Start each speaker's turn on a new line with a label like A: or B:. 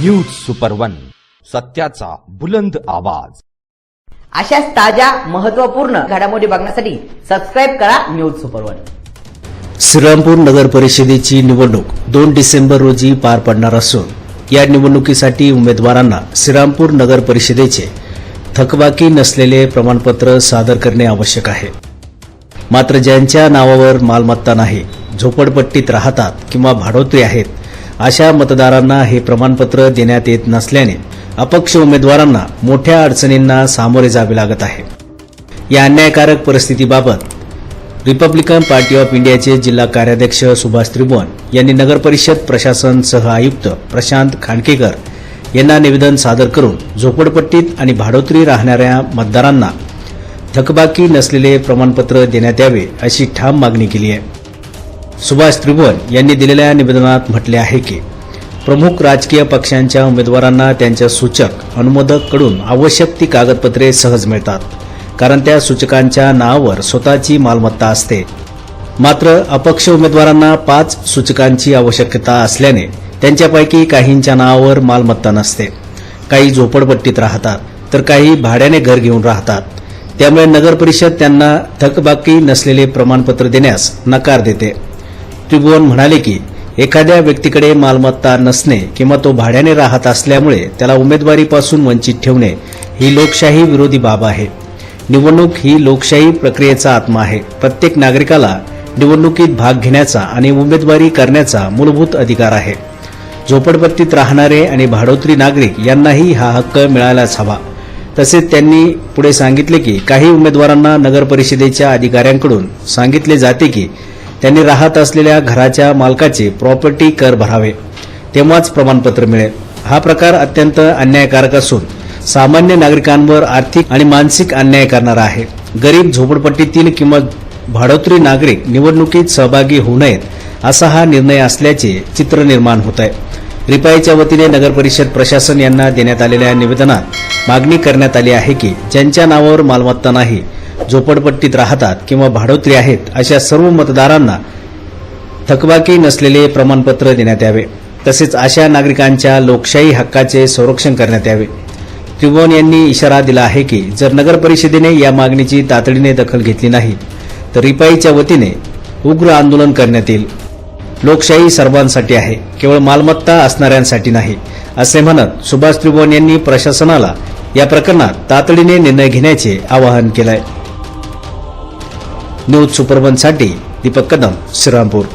A: News super one सत्याचा बुलंद आवाज.
B: अशाच ताज्या महत्त्वपूर्ण घडामोडी बघण्यासाठी सबस्क्राईब करा न्यूज सुपर वन
C: श्रीरामपूर नगर परिषदेची निवडणूक दोन डिसेंबर रोजी पार पडणार असून या निवडणुकीसाठी उमेदवारांना श्रीरामपूर नगर परिषदेचे थकबाकी नसलेले प्रमाणपत्र सादर करणे आवश्यक आहे. मात्र ज्यांच्या नावावर मालमत्ता नाही झोपडपट्टीत राहतात किंवा भाडोत्री आहेत अशा मतदारांना हे प्रमाणपत्र देण्यात येत नसल्याने अपक्ष उमेदवारांना मोठ्या अडचणींना सामोरे जावे लागत आहे. या अन्यायकारक परिस्थितीबाबत रिपब्लिकन पार्टी ऑफ इंडियाचे जिल्हा कार्याध्यक्ष सुभाष त्रिभुवन यांनी नगरपरिषद प्रशासन सह आयुक्त प्रशांत खांडकेकर यांना निवेदन सादर करून झोपडपट्टीत आणि भाडोत्री राहणाऱ्या मतदारांना थकबाकी नसलेले प्रमाणपत्र देण्यात यावे अशी ठाम मागणी केली आहे. सुभाष त्रिभुवन यांनी दिलेल्या निवेदनात म्हटले आहे की प्रमुख राजकीय पक्षांच्या उमेदवारांना त्यांच्या सूचक अनुमोदककडून आवश्यक ती कागदपत्रे सहज मिळतात. कारण त्या सूचकांच्या नावावर स्वतःची मालमत्ता असते. मात्र अपक्ष उमेदवारांना पाच सूचकांची आवश्यकता असल्याने त्यांच्यापैकी काहींच्या नावावर मालमत्ता नसते. काही झोपडपट्टीत राहतात तर काही भाड्याने घर घेऊन राहतात. त्यामुळे नगर परिषद त्यांना थकबाकी नसलेले प्रमाणपत्र देण्यास नकार देते. त्रिभुवन म्हणाले की एखाद्या व्यक्तीकडे मालमत्ता नसणे किंवा तो भाड्याने राहत असल्यामुळे त्याला उमेदवारीपासून वंचित ठेवणे ही लोकशाही विरोधी बाब आहे. निवडणूक ही लोकशाही प्रक्रियेचा आत्मा आहे. प्रत्येक नागरिकाला निवडणुकीत भाग घेण्याचा आणि उमेदवारी करण्याचा मूलभूत अधिकार आहे. झोपडपट्टीत राहणारे आणि भाडोत्री नागरिक यांनाही हा हक्क मिळायलाच हवा. तसेच त्यांनी पुढे सांगितले की काही उमेदवारांना नगर परिषदेच्या अधिकाऱ्यांकडून सांगितले जाते की त्यांनी राहत असलेल्या घराच्या मालकाचे प्रॉपर्टी कर भरावे. तेव्हाच प्रमाणपत्र मिळेल. हा प्रकार अत्यंत अन्यायकारक असून सामान्य नागरिकांवर आर्थिक आणि मानसिक अन्याय करणारा आहे. गरीब झोपडपट्टीतील किंवा भाडोत्री नागरिक निवडणुकीत सहभागी होऊ नयेत असा हा निर्णय असल्याचे चित्र निर्माण होत आहे. रिपाईच्या वतीने नगर परिषद प्रशासन यांना देण्यात आलेल्या निवेदनात मागणी करण्यात आली आहे की ज्यांच्या नावावर मालमत्ता नाही झोपडपट्टीत राहतात किंवा भाडोत्री आहेत अशा सर्व मतदारांना थकबाकी नसलेले प्रमाणपत्र देण्यात यावे. तसेच अशा नागरिकांच्या लोकशाही हक्काचे संरक्षण करण्यात यावे. त्रिभुवन यांनी इशारा दिला आहे की जर नगर परिषदेने या मागणीची तातडीने दखल घेतली नाही तर रिपाईच्या वतीने उग्र आंदोलन करण्यात येईल. लोकशाही सर्वांसाठी आहे केवळ मालमत्ता असणाऱ्यांसाठी नाही असे म्हणत सुभाष त्रिभुवन यांनी प्रशासनाला या प्रकरणात तातडीने निर्णय घेण्याचे आवाहन केलंय. न्यूज सुपरवनसाठी दीपक कदम श्रीरामपूर.